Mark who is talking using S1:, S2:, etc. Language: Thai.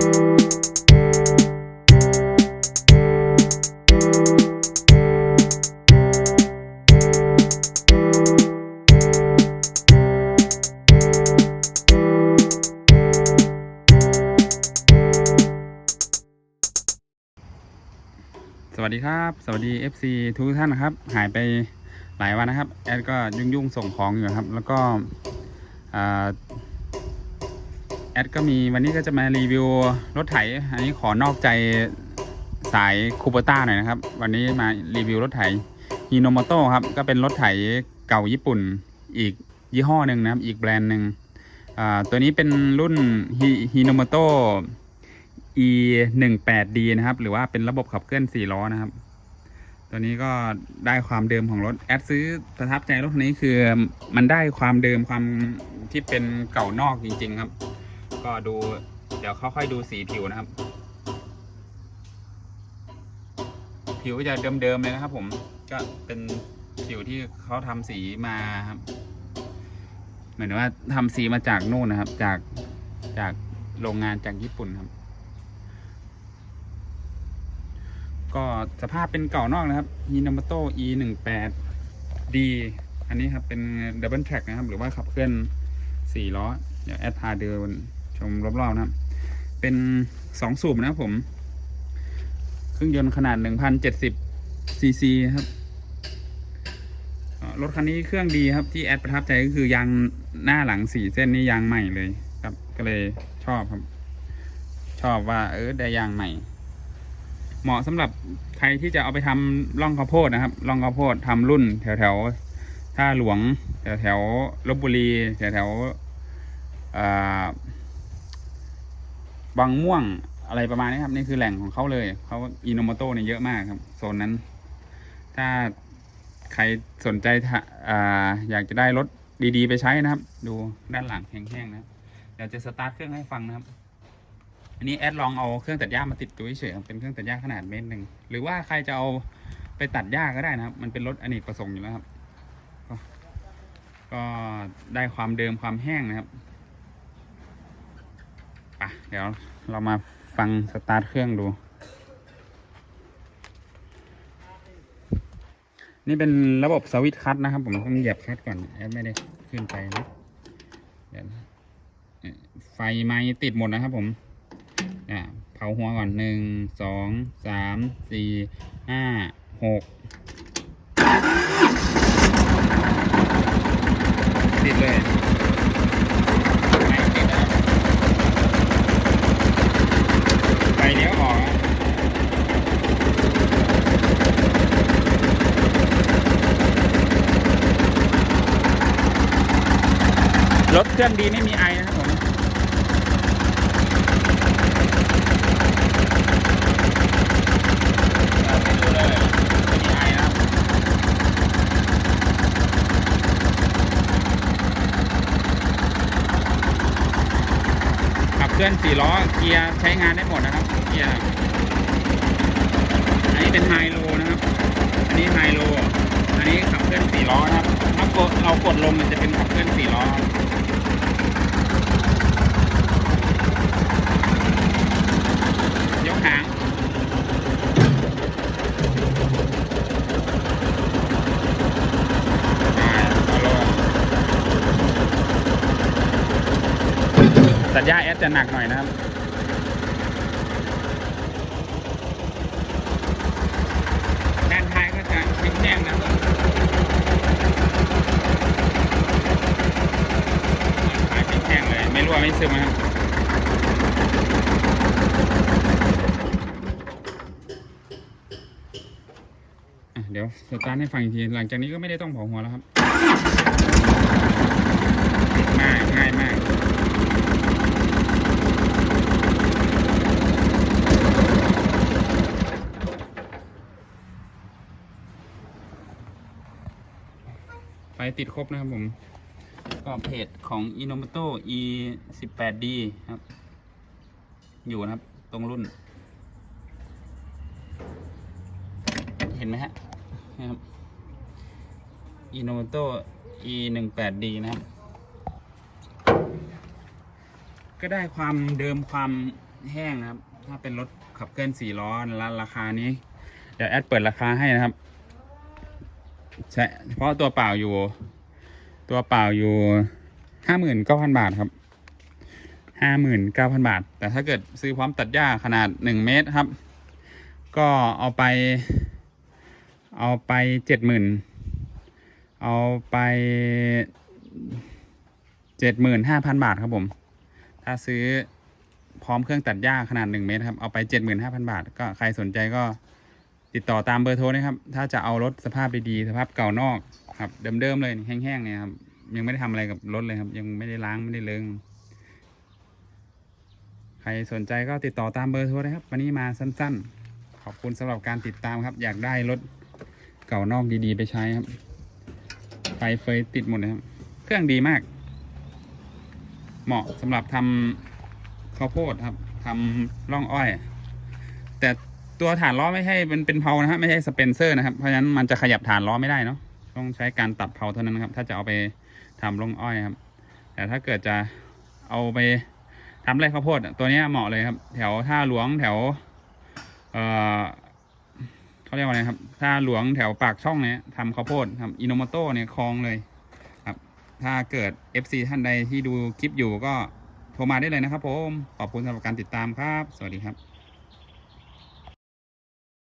S1: สวัสดีครับ สวัสดี FC ทุกท่านนะครับ หายไปหลายวันนะครับ แอดก็ยุ่งๆส่งของอยู่ครับ แล้วก็อ่า แอดก็มีวันนี้ก็จะมารีวิวรถไถ อันนี้ขอนอกใจสายคูเปอร์ต้าหน่อยนะครับ วันนี้มารีวิวรถไถฮีโนโมโตครับ ก็เป็นรถไถเก่าญี่ปุ่น อีกยี่ห้อหนึ่งนะครับ อีกแบรนด์หนึ่งตัวนี้เป็นรุ่นฮีโนโมโต e 1 8 d นะครับ หรือว่าเป็นระบบขับเคลื่อน 4 ล้อนะครับ ตัวนี้ก็ได้ความเดิมของรถ แอดซื้อประทับใจรถคันนี้คือมันได้ความเดิมความที่เป็นเก่านอกจริง ๆ ครับ ก็ดู เดี๋ยวค่อยๆดูสีผิวนะครับ ผิวจะเดิมๆเลยนะครับ ผมก็เป็นผิวที่เขาทำสีมาครับเหมือนว่าทำสีมาจากนู่นนะครับ จากจากโรงงานจากญี่ปุ่นครับ ก็สภาพเป็นเก่านอกนะครับ Hinomoto E 1 8 D อันนี้ครับเป็น Double Track นะครับ หรือว่าขับเคลื่อน4ล้อ เดี๋ยวแอดพาเดิน ชมรอบๆนะครับ เป็น2สูบนะครับผม เครื่องยนต์ขนาด1,070ซีซีครับรถคันนี้เครื่องดีครับที่แอดประทับใจก็คือยางหน้าหลังสี่เส้นนี่ยางใหม่เลยครับ ก็เลยชอบครับ ชอบว่า เออได้ยางใหม่ เหมาะสำหรับใครที่จะเอาไปทำร่องข้าวโพดนะครับร่องข้าวโพดทำรุ่น แถวแถวท่าหลวง แถวแถวลบบุรี แถวแถวอ่า บางม่วงอะไรประมาณนี้ครับ นี่คือแหล่งของเขาเลยเขาอินโนมโตเนี่ยเยอะมากครับโซนนั้น ถ้าใครสนใจอ่าอยากจะได้รถดีๆ ไปใช้นะครับ ดูด้านหลังแห้งๆนะครับเดี๋ยวจะสตาร์ทเครื่องให้ฟังนะครับ อันนี้แอดลองเอาเครื่องตัดหญ้ามาติดตัวเฉยๆเป็นเครื่องตัดหญ้าขนาดเมตรหนึ่งหรือว่าใครจะเอาไปตัดหญ้าก็ได้นะครับ มันเป็นรถอเนกประสงค์อยู่แล้วครับ ก็ได้ความเดิมความแห้งนะครับ อะเดี๋ยวเรามาฟังสตาร์ทเครื่องดู นี่เป็นระบบสวิตช์คัทนะครับ ผมต้องเหยียบคัทก่อนแอไม่ได้ขึ้นไปนะเดี๋ยวนะไฟไม้ติดหมดนะครับผมอ่าเผาหัวก่อนหนึ่งสองสามสี่ห้าหกติดเลยไม่ติดนะไฟเลี้ยวออกอะ รถเครื่องดีไม่มีไอนะครับผมดูเลยไม่มีไอนะครับขับเคลื่อนสี่ล้อเกียร์ใช้งานได้หมดนะครับเกียร์อันนี้เป็นไฮโลนะครับ อันนี้ไฮโลอันนี้ขับเคลื่อนสี่ล้อนะครับถ้ากดเรากดลงมันจะเป็นขับเคลื่อนสี่ล้อครับยกหาง อ่าเอาลง ตัดหญ้าแอดจะหนักหน่อยนะครับ ด้านท้ายก็จะแห้งๆนะครับด้านท้ายแห้งๆเลย ไม่รั่วไม่ซึมนะครับเดี๋ยวสตาร์ทให้ฟังอีกที หลังจากนี้ก็ไม่ได้ต้องเผาหัวแล้วครับ ง่ายง่ายมาก ติดครบนะครับผม ก็เพจของ Inomoto E 1 8 D ครับ อยู่นะครับ ตรงรุ่น เห็นไหมฮะนะครับ Inomoto E 1 8 D นะครับ ก็ได้ความเดิมความแห้งนะครับ ถ้าเป็นรถขับเคลื่อนสี่ล้อแล้วราคานี้ เดี๋ยวแอดเปิดราคาให้นะครับ ใช่เฉพาะตัวเปล่าอยู่ ตัวเปล่าอยู่ห้าหมื่นเก้าพันบาทครับห้าหมื่นเก้าพันบาท แต่ถ้าเกิดซื้อพร้อมตัดหญ้าขนาดหนึ่งเมตรครับ ก็เอาไป เอาไปเจ็ดหมื่นเอาไปเจ็ดหมื่นห้าพันบาทครับผม ถ้าซื้อพร้อมเครื่องตัดหญ้าขนาดหนึ่งเมตรครับ เอาไปเจ็ดหมื่นห้าพันบาท ก็ใครสนใจก็ ติดต่อตามเบอร์โทรนะครับ ถ้าจะเอารถสภาพดีๆ สภาพเก่านอกครับ เดิมๆเลยแห้งๆเนี่ยครับ ยังไม่ได้ทำอะไรกับรถเลยครับ ยังไม่ได้ล้างไม่ได้เลิงใครสนใจก็ติดต่อตามเบอร์โทรนะครับ วันนี้มาสั้นๆ ขอบคุณสำหรับการติดตามครับ อยากได้รถเก่านอกดีๆ ไปใช้ครับ ไฟเฟยติดหมดเลยครับ เครื่องดีมาก เหมาะสำหรับทำข้าวโพดครับทำร่องอ้อย แต่ ตัวฐานล้อไม่ใช่เป็นเป็นเพลานะฮะไม่ใช่สเปนเซอร์นะครับเพราะฉะนั้นมันจะขยับฐานล้อไม่ได้เนาะต้องใช้การตัดเพลาเท่านั้นครับ ถ้าจะเอาไปทำร่องอ้อยครับ แต่ถ้าเกิดจะเอาไปทำไรข้าวโพดตัวนี้เหมาะเลยครับ แถวท่าหลวงแถว เอ่อเขาเรียกว่าอะไรครับท่าหลวงแถวปากช่องเนี้ยทำข้าวโพดทำอินโนมโตเนี่ยคลองเลยครับ ถ้าเกิด FC ท่านใดที่ดูคลิปอยู่ก็โทรมาได้เลยนะครับผม ขอบคุณสำหรับการติดตามครับ สวัสดีครับ